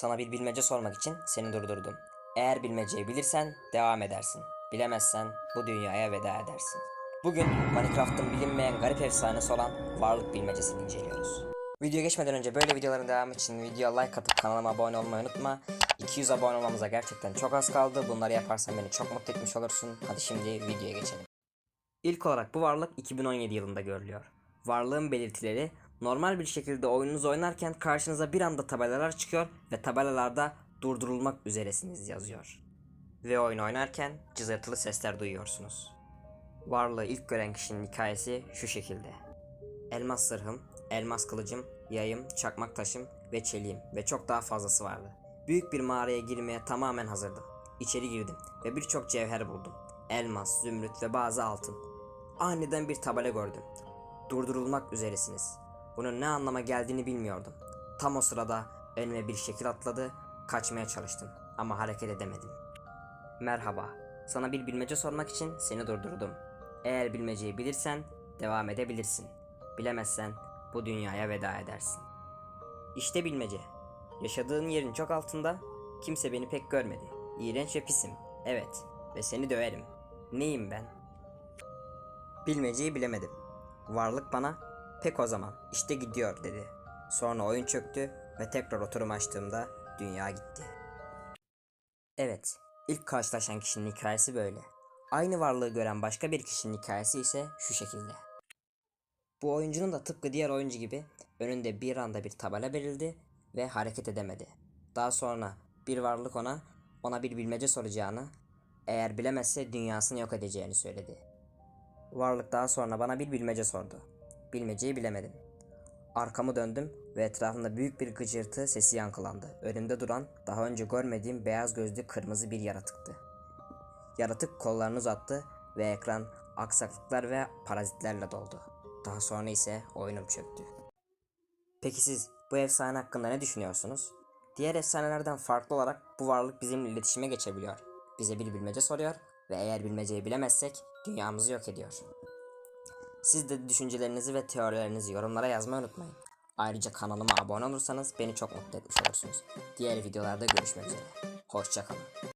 Sana bir bilmece sormak için seni durdurdum. Eğer bilmeceyi bilirsen devam edersin. Bilemezsen bu dünyaya veda edersin. Bugün Minecraft'ın bilinmeyen garip efsanesi olan varlık bilmecesini inceliyoruz. Videoya geçmeden önce böyle videoların devamı için videoya like atıp kanalıma abone olmayı unutma. 200 abone olmamıza gerçekten çok az kaldı. Bunları yaparsan beni çok mutlu etmiş olursun. Hadi şimdi videoya geçelim. İlk olarak bu varlık 2017 yılında görülüyor. Varlığın belirtileri normal bir şekilde oyununuzu oynarken karşınıza bir anda tabelalar çıkıyor ve tabelalarda durdurulmak üzeresiniz yazıyor. Ve oyun oynarken cızırtılı sesler duyuyorsunuz. Varlığı ilk gören kişinin hikayesi şu şekilde. Elmas zırhım, elmas kılıcım, yayım, çakmak taşım ve çeliğim ve çok daha fazlası vardı. Büyük bir mağaraya girmeye tamamen hazırdım. İçeri girdim ve birçok cevher buldum. Elmas, zümrüt ve bazı altın. Aniden bir tabela gördüm. Durdurulmak üzeresiniz. Bunun ne anlama geldiğini bilmiyordum. Tam o sırada önüme bir şekil atladı, kaçmaya çalıştım ama hareket edemedim. Merhaba, sana bir bilmece sormak için seni durdurdum. Eğer bilmeceyi bilirsen devam edebilirsin. Bilemezsen bu dünyaya veda edersin. İşte bilmece. Yaşadığın yerin çok altında, kimse beni pek görmedi. İğrenç ve pisim, evet ve seni döverim. Neyim ben? Bilmeceyi bilemedim. Varlık bana pek o zaman işte gidiyor dedi. Sonra oyun çöktü ve tekrar oturum açtığımda dünya gitti. Evet, ilk karşılaşan kişinin hikayesi böyle. Aynı varlığı gören başka bir kişinin hikayesi ise şu şekilde. Bu oyuncunun da tıpkı diğer oyuncu gibi önünde bir anda bir tabela verildi ve hareket edemedi. Daha sonra bir varlık ona ona bir bilmece soracağını, eğer bilemezse dünyasını yok edeceğini söyledi. Varlık daha sonra bana bir bilmece sordu. Bilmeceyi bilemedim. Arkamı döndüm ve etrafımda büyük bir gıcırtı sesi yankılandı. Önümde duran daha önce görmediğim beyaz gözlü kırmızı bir yaratıktı. Yaratık kollarını uzattı ve ekran aksaklıklar ve parazitlerle doldu. Daha sonra ise oyunum çöktü. Peki siz bu efsane hakkında ne düşünüyorsunuz? Diğer efsanelerden farklı olarak bu varlık bizimle iletişime geçebiliyor. Bize bir bilmece soruyor ve eğer bilmeceyi bilemezsek dünyamızı yok ediyor. Siz de düşüncelerinizi ve teorilerinizi yorumlara yazmayı unutmayın. Ayrıca kanalıma abone olursanız beni çok mutlu etmiş olursunuz. Diğer videolarda görüşmek üzere. Hoşçakalın.